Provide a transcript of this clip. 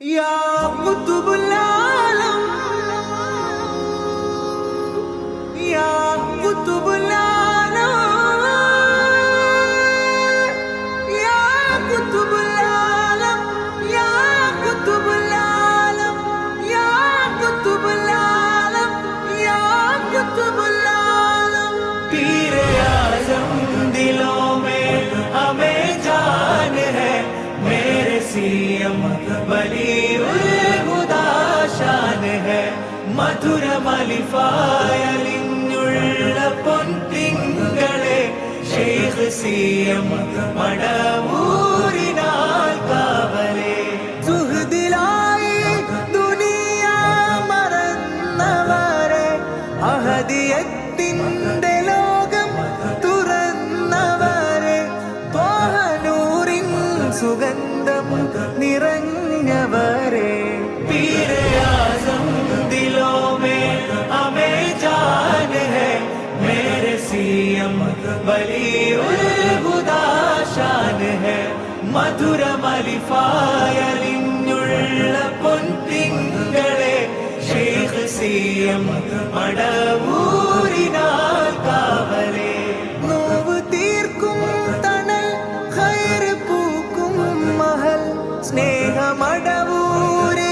يا قطب العالم يا قطب العالم يا قطب العالم CM बली ഉൽഹുദാ ഷാൻ है മധുരമലിഫായലിഞ്ഞുള്ള പൊൻതിങ്കളെ ഷെയ്ഖ് സിയം മടവൂരിനാൽ കാവലേ സുഹൃദിലായി ദുനിയ മറന്നവരെ അഹദിയത്തിൻ്റെ ലോകം തുറന്നവരെ തോഹനൂറിൻ സുഗന്ധം നിറഞ്ഞവരെ പീരെ ആസം ദിലോ മേ ഹമേ ജാൻ ഹേ. മേരെ സിയം ബലി ഉൽഹുദാ ഷാൻ ഹേ. മധുരമലിഫായലിഞ്ഞുള്ള പൊൻതിങ്കളെ. ഷെയ്ഖ് സിയം മടവൂരിനാ മടവൂര